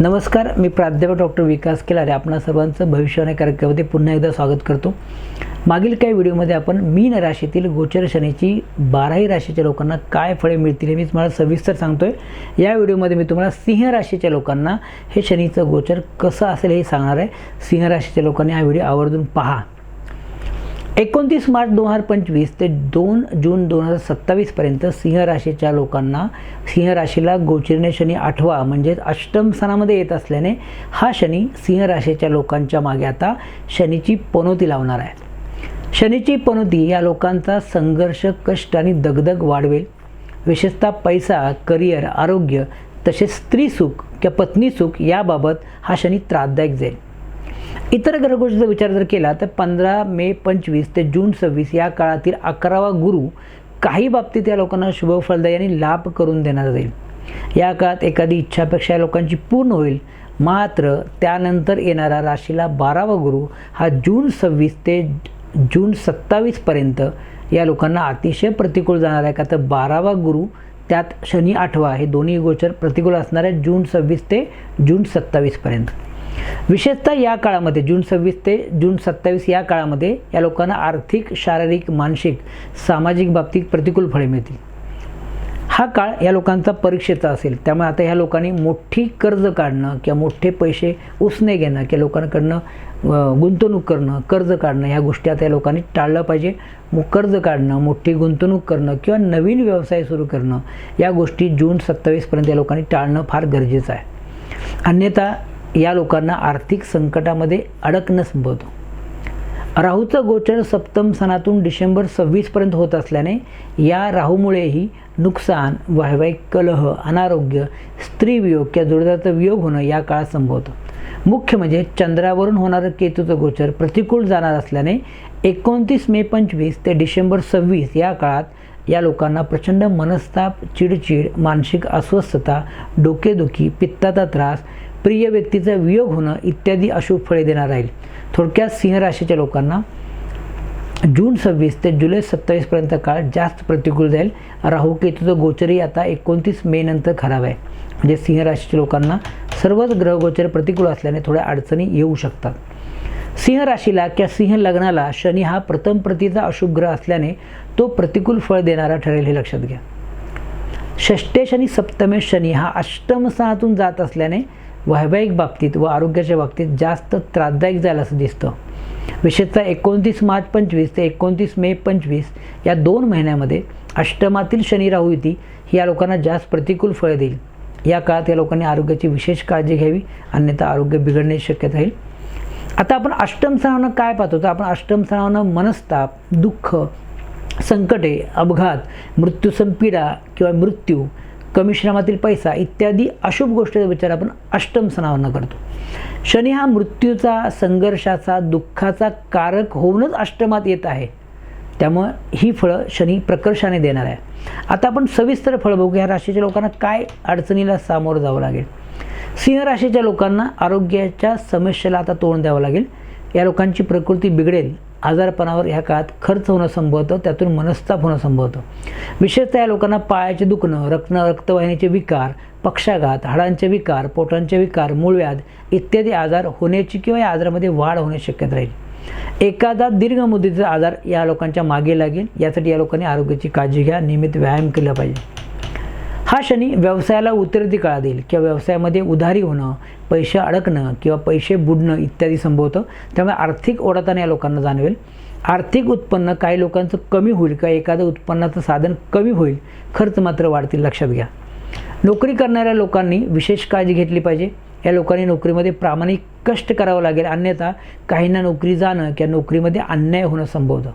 नमस्कार मी प्राध्यापक डॉक्टर विकास केलारे. आपणा सर्वांचं भविष्यवाणी कार्यक्रमामध्ये पुन्हा एकदा स्वागत करतो. मागील काही व्हिडिओमध्ये आपण मीन राशीतील गोचर शनीची बाराही राशीच्या लोकांना काय फळे मिळतील हे मी तुम्हाला सविस्तर सांगतो आहे या व्हिडिओमध्ये मी तुम्हाला सिंह राशीच्या लोकांना हे शनीचं गोचर कसं असेल हे सांगणार आहे. सिंह राशीच्या लोकांनी हा व्हिडिओ आवर्जून पहा. एकोणतीस मार्च दोन हजार पंचवीस ते दोन जून दोन हजार सत्तावीसपर्यंत सिंह राशीच्या लोकांना सिंह राशीला गोचिरणे शनी आठवा म्हणजेच अष्टम स्थानामध्ये येत असल्याने हा शनी सिंह राशीच्या लोकांच्या मागे आता शनीची पनोती लावणार आहे. शनीची पनोती या लोकांचा संघर्ष कष्ट आणि दगदग वाढवेल. विशेषतः पैसा करिअर आरोग्य तसेच स्त्रीसुख किंवा पत्नीसुख याबाबत हा शनी त्रासदायक जाईल. इतर ग्रहगोष्टीचा विचार जर केला तर पंधरा मे पंचवीस ते जून सव्वीस या काळातील अकरावा गुरु काही बाबतीत या लोकांना शुभ फलदायी आणि लाभ करून देण्यात जाईल या काळात एखादी इच्छापेक्षा या लोकांची पूर्ण होईल. मात्र त्यानंतर येणारा राशीला बारावा गुरु हा जून सव्वीस ते जून सत्तावीसपर्यंत या लोकांना अतिशय प्रतिकूल जाणार आहे. का तर बारावा गुरु त्यात शनी आठवा हे दोन्ही गोचर प्रतिकूल असणार आहे जून सव्वीस ते जून सत्तावीसपर्यंत विशेषतः या काळामध्ये जून सव्वीस ते जून सत्तावीस या काळामध्ये या लोकांना आर्थिक शारीरिक मानसिक सामाजिक बाबतीत प्रतिकूल फळे मिळतील. हा काळ या लोकांचा परीक्षेचा असेल. त्यामुळे आता ह्या लोकांनी मोठी कर्ज काढणं किंवा मोठे पैसे उसने घेणं किंवा लोकांकडनं गुंतवणूक करणं कर्ज काढणं ह्या गोष्टी आता या लोकांनी टाळलं पाहिजे. मग कर्ज काढणं मोठी गुंतवणूक करणं किंवा नवीन व्यवसाय सुरू करणं या गोष्टी जून सत्तावीसपर्यंत या लोकांनी टाळणं फार गरजेचं आहे. अन्यथा या लोकांना आर्थिक संकटामध्ये अडकणं संभवतं. राहूचं गोचर सप्तम सणातून डिसेंबर सव्वीसपर्यंत होत असल्याने या राहूमुळेही नुकसान वैवाहिक कलह अनारोग्य स्त्रीवियोग किंवा जोडदाराचा वियोग होणं या काळात संभवतं. मुख्य म्हणजे चंद्रावरून होणारं केतूचं गोचर प्रतिकूल जाणार असल्याने एकोणतीस मे पंचवीस ते डिसेंबर सव्वीस या काळात या लोकांना प्रचंड मनस्ताप चिडचिड मानसिक अस्वस्थता डोकेदुखी पित्ताचा त्रास प्रिय व्यक्तीचा वियोग होणं इत्यादी अशुभ फळे देणार राहील थोडक्यात सिंह राशीच्या लोकांना जून सव्वीस ते जुलै सत्तावीसपर्यंत काळ जास्त प्रतिकूल जाईल. राहू केतूचं गोचरही आता एकोणतीस मे नंतर खराब आहे. म्हणजे सिंह राशीच्या लोकांना सर्वच ग्रहगोचर प्रतिकूल असल्याने थोड्या अडचणी येऊ शकतात. सिंह राशीला किंवा सिंह लग्नाला शनी हा प्रथम प्रतीचा अशुभ ग्रह असल्याने तो प्रतिकूल फळ देणारा ठरेल हे लक्षात घ्या. षष्टेश आणि सप्तमेश शनी हा अष्टम जात असल्याने वैवाहिक बाबतीत व आरोग्याच्या बाबतीत जास्त त्रासदायक जायला असं दिसतं. विशेषतः एकोणतीस मार्च पंचवीस ते एकोणतीस मे पंचवीस या दोन महिन्यामध्ये अष्टमातील शनी राहू युती ही या लोकांना जास्त प्रतिकूल फळ देईल. या काळात या लोकांनी आरोग्याची विशेष काळजी घ्यावी अन्यथा आरोग्य बिघडण्याची शक्यता राहील आता आपण अष्टम स्थानानं काय पाहतो? तर आपण अष्टम स्थानानं मनस्ताप दुःख संकटे अपघात मृत्यू संपीडा किंवा मृत्यू कमी श्रमातील पैसा इत्यादी अशुभ गोष्टीचा विचार आपण अष्टम सणावरनं करतो. शनी हा मृत्यूचा संघर्षाचा दुःखाचा कारक होऊनच अष्टमात येत आहे. त्यामुळं ही फळं शनी प्रकर्षाने देणार आहे. आता आपण सविस्तर फळं बघू ह्या राशीच्या लोकांना काय अडचणीला सामोरं जावं लागेल? सिंह राशीच्या लोकांना आरोग्याच्या समस्येला आता तोंड द्यावं लागेल. या लोकांची प्रकृती बिघडेल आजारपणावर ह्या काळात खर्च होणं संभवतं त्यातून मनस्ताप होणं संभवतं विशेषतः या लोकांना पायाचे दुखणं रक्त रक्तवाहिनीचे विकार पक्षाघात हाडांचे विकार पोटांचे विकार मूळव्याध इत्यादी आजार होण्याची किंवा या आजारामध्ये वाढ होण्याची शक्यता राहील. एखादा दीर्घ मुदतीचा आजार या लोकांच्या मागे लागेल यासाठी या लोकांनी आरोग्याची काळजी घ्या नियमित व्यायाम केला पाहिजे. हा शनी व्यवसायाला उतरती काळा देईल किंवा व्यवसायामध्ये उधारी होणं पैसे अडकणं किंवा पैसे बुडणं इत्यादी संभवतं. त्यामुळे आर्थिक ओढाताना या लोकांना जाणवेल. आर्थिक उत्पन्न काही लोकांचं कमी होईल किंवा एखादं उत्पन्नाचं साधन कमी होईल खर्च मात्र वाढतील. लक्षात घ्या. नोकरी करणाऱ्या लोकांनी विशेष काळजी घेतली पाहिजे. या लोकांनी नोकरीमध्ये प्रामाणिक कष्ट करावं लागेल. अन्यथा काहींना नोकरी जाणं किंवा नोकरीमध्ये अन्याय होणं संभवतं.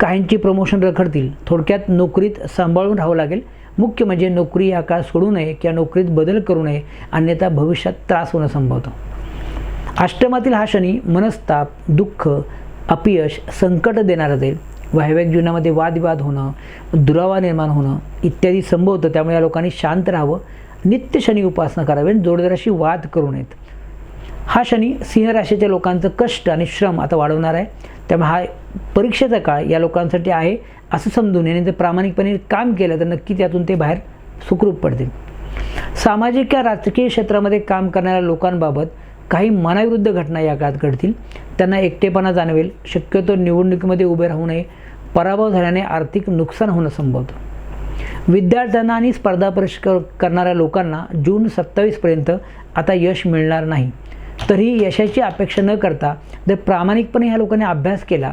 काहींची प्रमोशन रखडतील. थोडक्यात नोकरीत सांभाळून राहावं लागेल. मुख्य म्हणजे नोकरी हा काळ सोडू नये किंवा नोकरीत बदल करू नये अन्यथा भविष्यात त्रास होणं संभवतं. अष्टमातील हा शनी मनस्ताप दुःख अपयश संकट देणारा जाईल. वैवाहिक जीवनामध्ये वादविवाद होणं दुरावा निर्माण होणं इत्यादी संभवतं. त्यामुळे या लोकांनी शांत राहावं. नित्य शनी उपासना करावी आणि जोडदाराशी वाद करू नयेत. हा शनी सिंह राशीच्या लोकांचं कष्ट आणि श्रम आता वाढवणार आहे. त्यामुळे हा परीक्षेचा काळ या लोकांसाठी आहे असं समजून याने जर प्रामाणिकपणे काम केलं तर नक्की त्यातून ते बाहेर सुखरूप पडतील. सामाजिक या राजकीय क्षेत्रामध्ये काम करणाऱ्या लोकांबाबत काही मनाविरुद्ध घटना या काळात घडतील. त्यांना एकटेपणा जाणवेल. शक्यतो निवडणुकीमध्ये उभे राहू नये. पराभव झाल्याने आर्थिक नुकसान होणं संभवतं. विद्यार्थ्यांना आणि स्पर्धा परीक्षा करणाऱ्या लोकांना जून सत्तावीसपर्यंत आता यश मिळणार नाही. तरीही यशाची अपेक्षा न करता जर प्रामाणिकपणे ह्या लोकांनी अभ्यास केला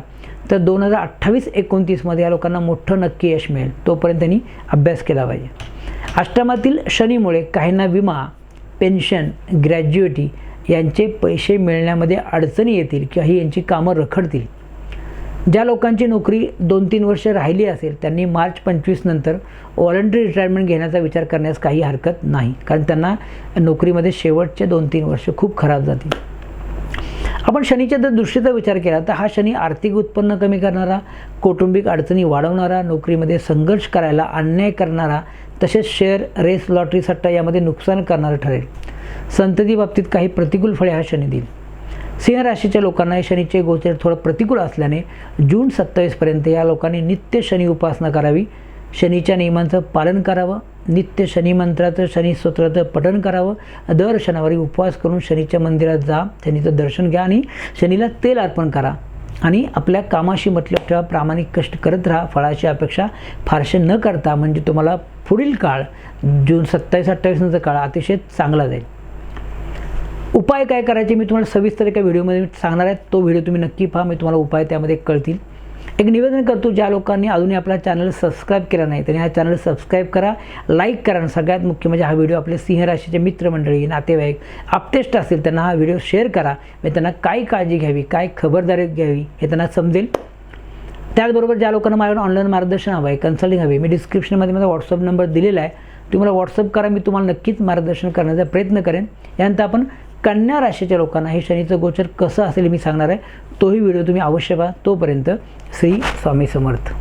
तर दोन हजार अठ्ठावीस एकोणतीसमध्ये या लोकांना मोठं नक्की यश मिळेल. तोपर्यंत त्यांनी अभ्यास केला पाहिजे. अष्टमातील शनीमुळे काहींना विमा पेन्शन ग्रॅज्युएटी यांचे पैसे मिळण्यामध्ये अडचणी येतील किंवा ही यांची कामं रखडतील. ज्या लोकांची नोकरी दोन तीन वर्ष राहिली असेल त्यांनी मार्च पंचवीस नंतर व्हॉलंटरी रिटायरमेंट घेण्याचा विचार करण्यास काही हरकत नाही. कारण त्यांना नोकरीमध्ये शेवटचे दोन तीन वर्ष खूप खराब जातील. आपण शनीच्या जर दृष्टीचा विचार केला तर हा शनी आर्थिक उत्पन्न कमी करणारा कौटुंबिक अडचणी वाढवणारा नोकरीमध्ये संघर्ष करायला अन्याय करणारा तसेच शेअर रेस लॉटरी सट्टा यामध्ये नुकसान करणारा ठरेल. संतती बाबतीत काही प्रतिकूल फळे हा शनी देईल. सिंह राशीच्या लोकांना शनीचे गोचर थोडं प्रतिकूल असल्याने जून सत्तावीसपर्यंत या लोकांनी नित्य शनी उपासना करावी. शनीच्या नियमांचं पालन करावं. नित्य शनी मंत्राचं शनी स्तोत्राचं पठण करावं. दर शनिवारी उपवास करून शनीच्या मंदिरात जा. शनीचं दर्शन घ्या आणि शनीला तेल अर्पण करा. आणि आपल्या कामाशी मतलब ठेवा प्रामाणिक कष्ट करत राहा. फळाची अपेक्षा फारसे न करता म्हणजे तुम्हाला पुढील काळ जून सत्तावीस अठ्ठावीस काळ अतिशय चांगला जाईल. उपाय काय करायचे मी तुम्हाला सविस्तर एका व्हिडिओमध्ये सांगणार आहे. तो व्हिडिओ तुम्ही नक्की पहा मी तुम्हाला उपाय त्यामध्ये कळतील. एक निवेदन करतो ज्या लोकांनी अजूनही आपला चॅनल सबस्क्राईब केला नाही त्यांनी हा चॅनल सबस्क्राईब करा लाईक करा आणि सगळ्यात मुख्य म्हणजे हा व्हिडिओ आपले सिंह राशीचे मित्रमंडळी नातेवाईक आपतेष्ट असतील त्यांना हा व्हिडिओ शेअर करा. म्हणजे त्यांना काय काळजी घ्यावी काय खबरदारी घ्यावी हे त्यांना समजेल. त्याचबरोबर ज्या लोकांना माझ्याकडे ऑनलाईन मार्गदर्शन हवं आहे कन्सल्टिंग हवी मी डिस्क्रिप्शनमध्ये माझा व्हॉट्सअप नंबर दिलेला आहे. तुम्ही मला व्हॉट्सअप करा मी तुम्हाला नक्कीच मार्गदर्शन करण्याचा प्रयत्न करेन. यानंतर आपण कन्या राशीच्या लोकांना हे शनीचं गोचर कसं असेल मी सांगणार आहे. तोही व्हिडिओ तुम्ही अवश्य पहा. तोपर्यंत श्री स्वामी समर्थ.